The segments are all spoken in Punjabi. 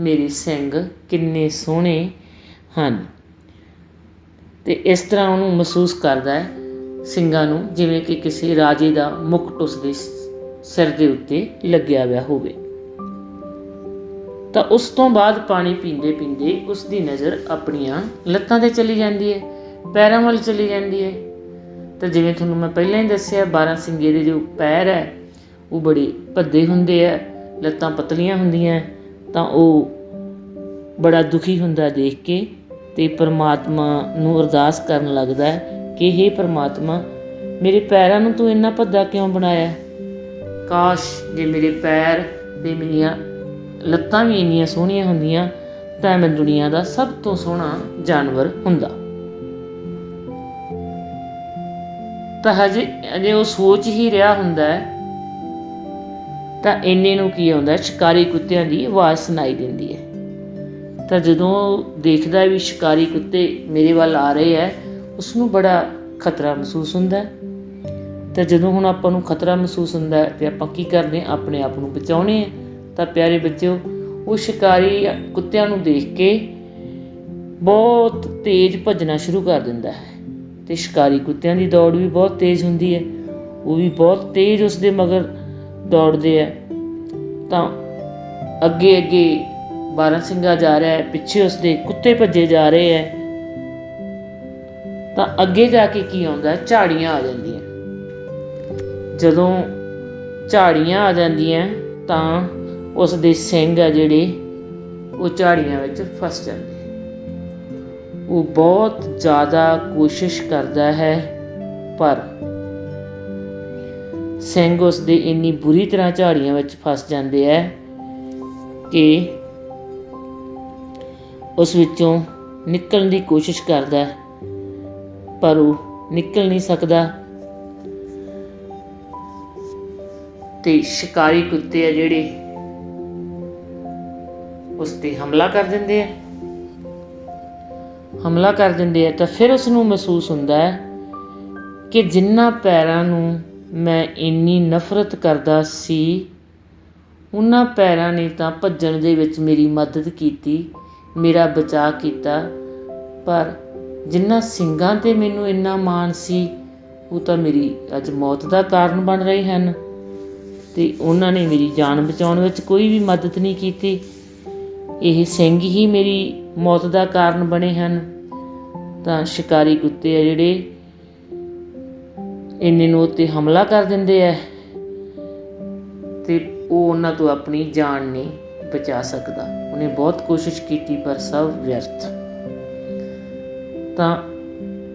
ਮੇਰੇ ਸਿੰਘ ਕਿੰਨੇ ਸੋਹਣੇ ਹਨ। ਤੇ ਇਸ ਤਰ੍ਹਾਂ ਉਹਨੂੰ ਮਹਿਸੂਸ ਕਰਦਾ ਹੈ ਸਿੰਘਾਂ ਨੂੰ, ਜਿਵੇਂ ਕਿ ਕਿਸੇ ਰਾਜੇ ਦਾ ਮੁਕਟ ਉਸਦੇ ਸਿਰ ਦੇ ਉੱਤੇ ਲੱਗਿਆ ਹੋਇਆ ਹੋਵੇ। ਤਾਂ ਉਸ ਤੋਂ ਬਾਅਦ ਪਾਣੀ ਪੀਂਦੇ ਪੀਂਦੇ ਉਸ ਦੀ ਨਜ਼ਰ ਆਪਣੀਆਂ ਲੱਤਾਂ ਤੇ ਚਲੀ ਜਾਂਦੀ ਹੈ, ਪੈਰਾਂ ਵੱਲ ਚਲੀ ਜਾਂਦੀ ਹੈ। ਤਾਂ ਜਿਵੇਂ ਤੁਹਾਨੂੰ ਮੈਂ ਪਹਿਲਾਂ ਹੀ ਦੱਸਿਆ 12 ਸਿੰਗੇ ਦੇ ਜੋ ਪੈਰ ਹੈ, ਉਹ ਬੜੇ ਭੱਦੇ ਹੁੰਦੇ ਆ ਲੱਤਾਂ ਪਤਲੀਆਂ ਹੁੰਦੀਆਂ ਤਾਂ ਉਹ ਬੜਾ ਦੁਖੀ ਹੁੰਦਾ ਦੇਖ ਕੇ ਤੇ ਪਰਮਾਤਮਾ ਨੂੰ ਅਰਦਾਸ ਕਰਨ ਲੱਗਦਾ ਕਿ हे ਪਰਮਾਤਮਾ, ਮੇਰੇ ਪੈਰਾਂ ਨੂੰ ਤੂੰ ਇੰਨਾ ਭੱਦਾ ਕਿਉਂ ਬਣਾਇਆ? ਕਾਸ਼ ਜੇ ਮੇਰੇ ਪੈਰ ਤੇ ਮੇਰੀਆਂ ਲੱਤਾਂ ਵੀ ਇੰਨੀਆਂ ਸੋਹਣੀਆਂ ਹੁੰਦੀਆਂ, ਤਾਂ ਮੈਂ ਦੁਨੀਆ ਦਾ ਸਭ ਤੋਂ ਸੋਹਣਾ ਜਾਨਵਰ ਹੁੰਦਾ। ਤਾਂ ਹਜੇ, ਅਜੇ ਉਹ ਸੋਚ ਹੀ ਰਿਹਾ ਹੁੰਦਾ ਹੈ ਤਾਂ ਇੰਨੇ ਨੂੰ ਕੀ ਆਉਂਦਾ, ਸ਼ਿਕਾਰੀ ਕੁੱਤਿਆਂ ਦੀ ਆਵਾਜ਼ ਸੁਣਾਈ ਦਿੰਦੀ ਹੈ। ਤਾਂ ਜਦੋਂ ਦੇਖਦਾ ਵੀ ਸ਼ਿਕਾਰੀ ਕੁੱਤੇ ਮੇਰੇ ਵੱਲ ਆ ਰਹੇ ਹੈ ਉਸ ਨੂੰ ਬੜਾ ਖਤਰਾ ਮਹਿਸੂਸ ਹੁੰਦਾ ਤਾਂ ਜਦੋਂ ਹੁਣ ਆਪਾਂ ਨੂੰ ਖਤਰਾ ਮਹਿਸੂਸ ਹੁੰਦਾ ਹੈ ਤੇ ਆਪਾਂ ਕੀ ਕਰਦੇ ਹਾਂ? ਆਪਣੇ ਆਪ ਨੂੰ ਬਚਾਉਣੇ ਆ ਤਾਂ ਪਿਆਰੇ ਬੱਚਿਓ, ਉਹ ਸ਼ਿਕਾਰੀ ਕੁੱਤਿਆਂ ਨੂੰ ਦੇਖ ਕੇ ਬਹੁਤ ਤੇਜ਼ ਭੱਜਣਾ ਸ਼ੁਰੂ ਕਰ ਦਿੰਦਾ ਹੈ। ਤੇ ਸ਼ਿਕਾਰੀ ਕੁੱਤਿਆਂ ਦੀ ਦੌੜ ਵੀ ਬਹੁਤ ਤੇਜ਼ ਹੁੰਦੀ ਹੈ। ਉਹ ਵੀ ਬਹੁਤ ਤੇਜ਼ ਉਸ ਦੇ ਮਗਰ ਦੌੜਦੇ ਹੈ, ਤਾਂ ਅੱਗੇ ਅੱਗੇ ਬਾਰਾਂ ਸਿੰਘਾ ਜਾ ਰਿਹਾ ਹੈ, ਪਿੱਛੇ ਉਸਦੇ ਕੁੱਤੇ ਭੱਜੇ ਜਾ ਰਹੇ ਹੈ। ਤਾਂ ਅੱਗੇ ਜਾ ਕੇ ਕੀ ਆਉਂਦਾ ਝਾੜੀਆਂ ਆ ਜਾਂਦੀਆਂ ਜਦੋਂ ਝਾੜੀਆਂ ਆ ਜਾਂਦੀਆਂ ਤਾਂ ਉਸ ਦੇ ਸਿੰਘ ਆ ਜਿਹੜੇ, ਉਹ ਝਾੜੀਆਂ ਵਿੱਚ ਫਸ ਜਾਂਦੇ ਉਹ ਬਹੁਤ ਜ਼ਿਆਦਾ ਕੋਸ਼ਿਸ਼ ਕਰਦਾ ਹੈ, ਪਰ ਸਿੰਘ ਉਸ ਦੇ ਇੰਨੀ ਬੁਰੀ ਤਰ੍ਹਾਂ ਝਾੜੀਆਂ ਵਿੱਚ ਫਸ ਜਾਂਦੇ ਹੈ ਕਿ ਉਸ ਵਿੱਚੋਂ ਨਿਕਲਣ ਦੀ ਕੋਸ਼ਿਸ਼ ਕਰਦਾ, ਪਰ ਉਹ ਨਿਕਲ ਨਹੀਂ ਸਕਦਾ। ਤੇ ਸ਼ਿਕਾਰੀ ਕੁੱਤੇ ਆ ਜਿਹੜੇ ਉਸ ਤੇ ਹਮਲਾ ਕਰ ਦਿੰਦੇ ਆ। ਹਮਲਾ ਕਰ ਦਿੰਦੇ ਆ ਤਾਂ ਫਿਰ ਉਸ ਨੂੰ ਮਹਿਸੂਸ ਹੁੰਦਾ ਹੈ ਕਿ ਜਿੰਨਾ ਪੈਰਾਂ ਨੂੰ ਮੈਂ ਇੰਨੀ ਨਫ਼ਰਤ ਕਰਦਾ ਸੀ। ਉਹਨਾਂ ਪੈਰਾਂ ਨੇ ਤਾਂ ਭੱਜਣ ਦੇ ਵਿੱਚ ਮੇਰੀ ਮਦਦ ਕੀਤੀ, ਮੇਰਾ ਬਚਾਅ ਕੀਤਾ। ਪਰ ਜਿਨ੍ਹਾਂ ਸਿੰਘਾਂ ਤੇ ਮੈਨੂੰ ਇੰਨਾ ਮਾਣ ਸੀ, ਉਹ ਤਾਂ ਮੇਰੀ ਅੱਜ ਮੌਤ ਦਾ ਕਾਰਨ ਬਣ ਰਹੇ ਹਨ। ਅਤੇ ਉਹਨਾਂ ਨੇ ਮੇਰੀ ਜਾਨ ਬਚਾਉਣ ਵਿੱਚ ਕੋਈ ਵੀ ਮਦਦ ਨਹੀਂ ਕੀਤੀ। ਇਹ ਸਿੰਘ ਹੀ ਮੇਰੀ ਮੌਤ ਦਾ ਕਾਰਨ ਬਣੇ ਹਨ। ਤਾਂ ਸ਼ਿਕਾਰੀ ਕੁੱਤੇ ਆ ਜਿਹੜੇ ਇੰਨੇ ਨੂੰ ਉੱਤੇ ਹਮਲਾ ਕਰ ਦਿੰਦੇ ਆ ਤੇ ਉਹ ਉਹਨਾਂ ਤੋਂ ਆਪਣੀ ਜਾਨ ਨਹੀਂ ਬਚਾ ਸਕਦਾ। ਉਹਨੇ ਬਹੁਤ ਕੋਸ਼ਿਸ਼ ਕੀਤੀ ਪਰ ਸਭ ਵਿਅਰਥ। ਤਾਂ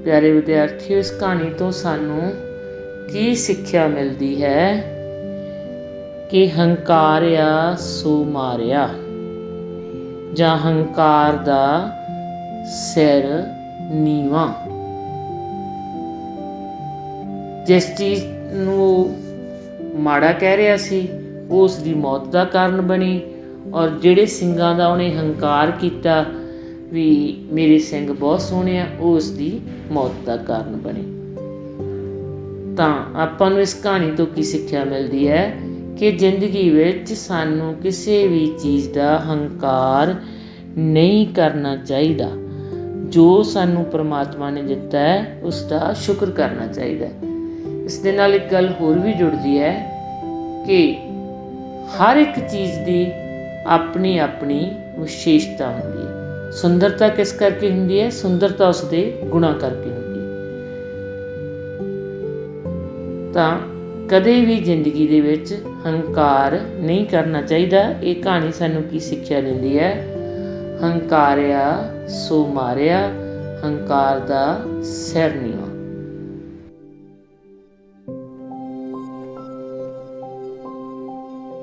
ਪਿਆਰੇ ਵਿਦਿਆਰਥੀਓ, ਇਸ ਕਹਾਣੀ ਤੋਂ ਸਾਨੂੰ ਕੀ ਸਿੱਖਿਆ ਮਿਲਦੀ ਹੈ ਕਿ ਹੰਕਾਰਿਆ ਸੋ ਮਾਰਿਆ ਜਾਂ ਹੰਕਾਰ ਦਾ ਸਿਰ ਨੀਵਾ। ਜਿਸ ਚੀਜ਼ ਨੂੰ ਉਹ ਮਾੜਾ ਕਹਿ ਰਿਹਾ ਸੀ, ਉਹ ਉਸ ਦੀ ਮੌਤ ਦਾ ਕਾਰਨ ਬਣੀ ਔਰ ਜਿਹੜੇ ਸਿੰਘਾਂ ਦਾ ਉਹਨੇ ਹੰਕਾਰ ਕੀਤਾ ਵੀ ਮੇਰੇ ਸਿੰਘ ਬਹੁਤ ਸੋਹਣੇ ਆ, ਉਹ ਉਸ ਦੀ ਮੌਤ ਦਾ ਕਾਰਨ ਬਣੇ। ਤਾਂ ਆਪਾਂ ਨੂੰ ਇਸ ਕਹਾਣੀ ਤੋਂ ਕੀ ਸਿੱਖਿਆ ਮਿਲਦੀ ਹੈ ਕਿ ਜ਼ਿੰਦਗੀ ਵਿੱਚ ਸਾਨੂੰ ਕਿਸੇ ਵੀ ਚੀਜ਼ ਦਾ ਹੰਕਾਰ ਨਹੀਂ ਕਰਨਾ ਚਾਹੀਦਾ। ਜੋ ਸਾਨੂੰ ਪ੍ਰਮਾਤਮਾ ਨੇ ਦਿੱਤਾ ਹੈ ਉਸ ਦਾ ਸ਼ੁਕਰ ਕਰਨਾ ਚਾਹੀਦਾ ਹੈ। ਇਸ ਦੇ ਨਾਲ ਇੱਕ ਗੱਲ ਹੋਰ ਵੀ ਜੁੜਦੀ ਹੈ ਕਿ ਹਰ ਇੱਕ ਚੀਜ਼ ਦੀ ਆਪਣੀ ਆਪਣੀ ਵਿਸ਼ੇਸ਼ਤਾ ਹੁੰਦੀ ਹੈ। ਸੁੰਦਰਤਾ ਕਿਸ ਕਰਕੇ ਹੁੰਦੀ ਹੈ? ਸੁੰਦਰਤਾ ਉਸ ਦੇ ਗੁਣਾ ਕਰਕੇ ਹੁੰਦੀ ਹੈ। ਤਾਂ ਕਦੇ ਵੀ ਜ਼ਿੰਦਗੀ ਦੇ ਵਿੱਚ ਹੰਕਾਰ ਨਹੀਂ ਕਰਨਾ ਚਾਹੀਦਾ। ਇਹ ਕਹਾਣੀ ਸਾਨੂੰ ਕੀ ਸਿੱਖਿਆ ਦਿੰਦੀ ਹੈ? ਹੰਕਾਰਿਆ ਸੋ ਮਾਰਿਆ, ਹੰਕਾਰ ਦਾ ਸਿਰ ਨੀਵਾ।